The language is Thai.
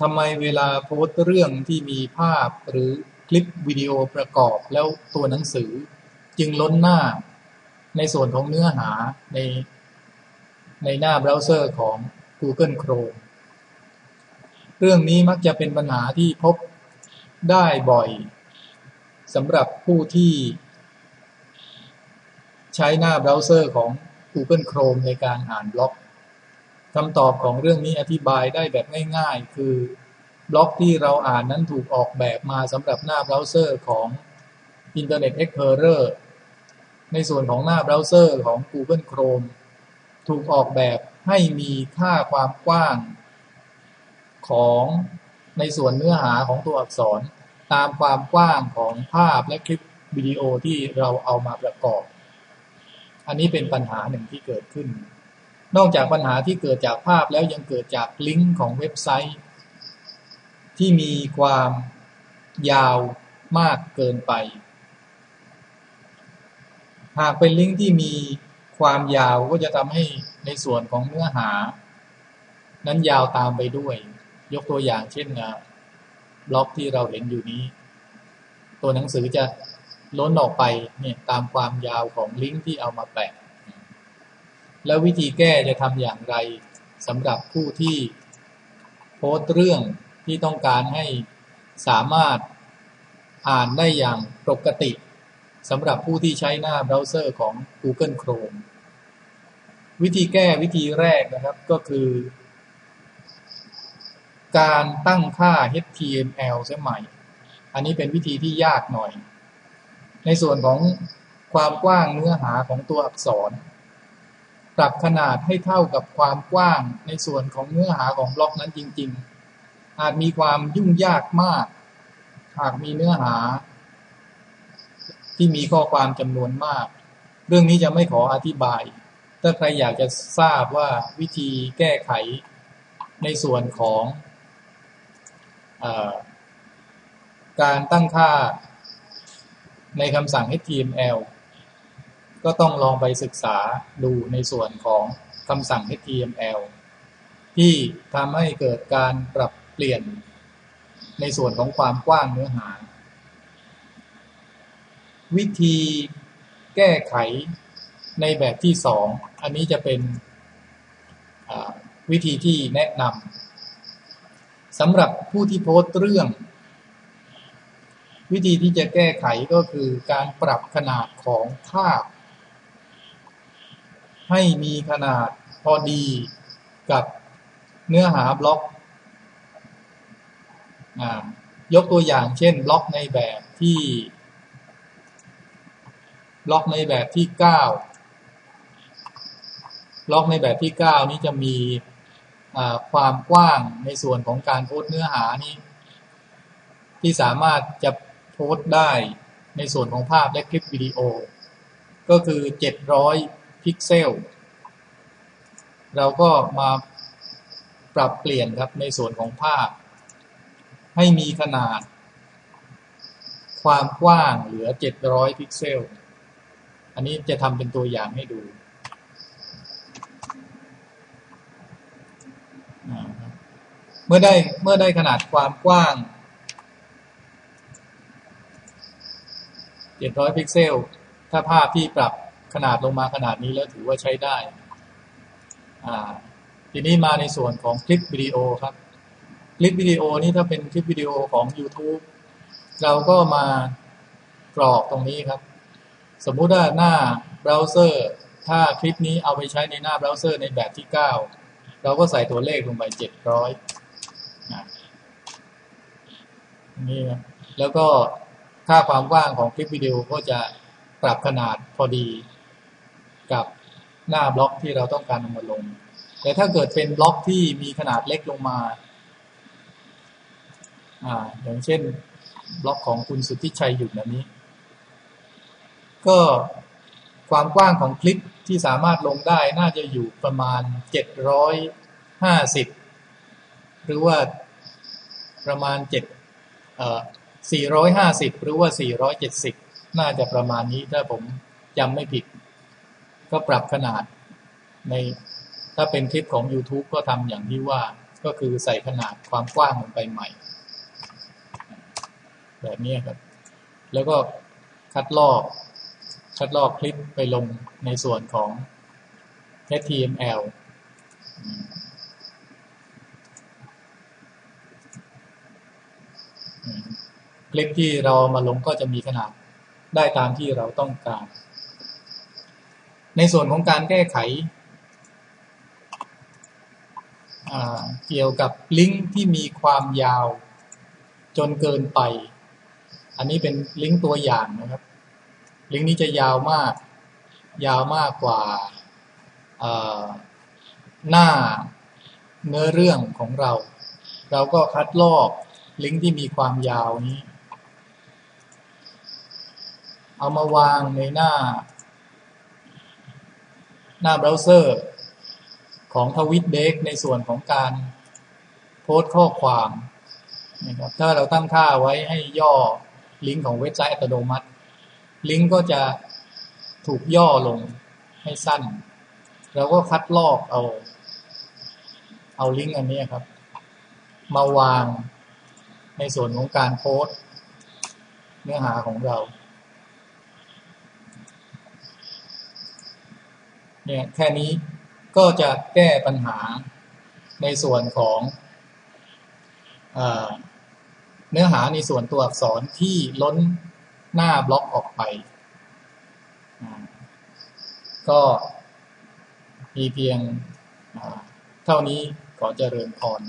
ทำไมเวลาโพสต์เรื่องที่มีภาพหรือคลิปวิดีโอประกอบแล้วตัวหนังสือ จึงล้นหน้าในส่วนของเนื้อหาในในหน้าเบราว์เซอร์ของ Google Chrome เรื่องนี้มักจะเป็นปัญหาที่พบได้บ่อยสำหรับผู้ที่ใช้หน้าเบราว์เซอร์ของ Google Chrome ในการอ่านบล็อก คำตอบของเรื่องนี้อธิบายได้แบบง่ายๆ คือบล็อกที่เราอ่านนั้นถูกออกแบบมาสำหรับหน้าเบราว์เซอร์ของ Internet Explorer ในส่วนของหน้าเบราว์เซอร์ของ Google Chrome ถูกออกแบบให้มีค่าความกว้างของในส่วนเนื้อหาของตัวอักษร ตามความกว้างของภาพและคลิปวิดีโอที่เราเอามาประกอบ อันนี้เป็นปัญหาหนึ่งที่เกิดขึ้น นอกจากปัญหาที่เกิดจากภาพแล้วยังเกิดจากลิงก์ของเว็บไซต์ ที่มีความยาวมากเกินไป หากเป็นลิงก์ที่มีความยาวก็จะทำให้ในส่วนของเนื้อหา นั้นยาวตามไปด้วย ยกตัวอย่างเช่นบล็อกที่เราเห็นอยู่นี้ ตัวหนังสือจะล้นออกไปเนี่ยตามความยาวของลิงก์ที่เอามาแปะ แล้ววิธีแก้จะทำอย่างไรสำหรับผู้ที่โพสต์เรื่องที่ต้องการให้สามารถอ่านได้อย่างปกติสำหรับผู้ที่ใช้หน้าเบราว์เซอร์ของ Google Chrome วิธีแก้วิธีแรกนะครับก็คือ การตั้งค่า HTML เสียใหม่ อันนี้เป็นวิธีที่ยากหน่อย ในส่วนของความกว้างเนื้อหาของตัวอักษร ปรับขนาดให้เท่ากับความกว้างในส่วนของเนื้อหาของบล็อกนั้นจริง ๆ อาจมีความยุ่งยากมาก หากมีเนื้อหา ที่มีข้อความจำนวนมาก เรื่องนี้จะไม่ขออธิบาย ถ้าใครอยากจะทราบว่าวิธีแก้ไขในส่วนของอการตั้งค่าในคำสั่ง HTML ก็ต้องลองไปศึกษาดูในส่วนของคำสั่ง HTML ที่ทำให้เกิดการปรับเปลี่ยนในส่วนของความกว้างเนื้อหา วิธีแก้ไขในแบบที่สองอันนี้จะเป็นวิธีที่แนะนำสำหรับผู้ที่โพสต์เรื่อง วิธีที่จะแก้ไขก็คือการปรับขนาดของภาพ ให้มีขนาดพอดีกับเนื้อหาบล็อกยกตัวอย่างเช่นบล็อกในแบบที่บล็อกในแบบที่เก้าบล็อกในแบบที่เก้านี้จะมีความกว้างในส่วนของการโพสเนื้อหานี้ที่สามารถจะโพสได้ในส่วนของภาพและคลิปวิดีโอ ก็คือ 700 พิกเซล เราก็มาปรับเปลี่ยนครับในส่วนของภาพ ให้มีขนาด ความกว้างเหลือ 700 พิกเซล อันนี้จะทำเป็นตัวอย่างให้ดูเมื่อได้เมื่อได้ขนาดความกว้าง 700 พิกเซล ถ้าภาพที่ปรับ ขนาดลงมาขนาดนี้แล้วถือว่าใช้ได้ ทีนี้มาในส่วนของคลิปวิดีโอครับ คลิปวิดีโอนี้ถ้าเป็นคลิปวิดีโอของ YouTube เราก็มากรอกตรงนี้ครับ สมมุติว่าหน้าเบราว์เซอร์ ถ้าคลิปนี้เอาไปใช้ในหน้าเบราว์เซอร์ในแบบที่ 9 เราก็ใส่ตัวเลขลงไป 700นะนี่นะแล้วก็ค่าความกว้างของคลิปวิดีโอก็จะปรับขนาดพอดี กับหน้าบล็อกที่เราต้องการนำมาลง แต่ถ้าเกิดเป็นบล็อกที่มีขนาดเล็กลงมาอ่าอย่างเช่นบล็อกของคุณสุทธิชัยหยุดแบบนี้ ก็ความกว้างของคลิปที่สามารถลงได้น่าจะอยู่ประมาณ 750 หรือว่าประมาณ7เอ่อ450 หรือว่า 470 น่าจะประมาณนี้ถ้าผมจำไม่ผิด ก็ปรับขนาดในถ้าเป็นคลิปของ YouTube ก็ทำอย่างที่ว่าก็คือใส่ขนาดความกว้างลงไปใหม่ แบบนี้ครับ แล้วก็คัดลอก คัดลอกคลิปไปลงในส่วนของ HTML คลิปที่เรามาลงก็จะมีขนาดได้ตามที่เราต้องการ ในส่วนของการแก้ไข เกี่ยวกับลิงก์ที่มีความยาวจนเกินไป อันนี้เป็นลิงก์ตัวอย่างนะครับ ลิงก์นี้จะยาวมาก ยาวมากกว่าหน้าเนื้อเรื่องของเรา เราก็คัดลอกลิงก์ที่มีความยาวนี้ เอามาวางในหน้า หน้าเบราว์เซอร์ของทวิตเด็กในส่วนของการโพสต์ข้อความนะครับถ้าเราตั้งค่าไว้ให้ย่อลิงก์ของเว็บไซต์อัตโนมัติ ลิงก์ก็จะถูกย่อลงให้สั้น เราก็คัดลอกเอา เอาลิงก์อันนี้ครับ มาวางในส่วนของการโพสต์เนื้อหาของเรา เนี่ยแค่นี้ก็จะแก้ปัญหาในส่วนของเอเนื้อหาในส่วนตัวอักษรที่ล้นหน้าบล็อกออกไป ก็มีเพียงเท่านี้ขอเจริญพร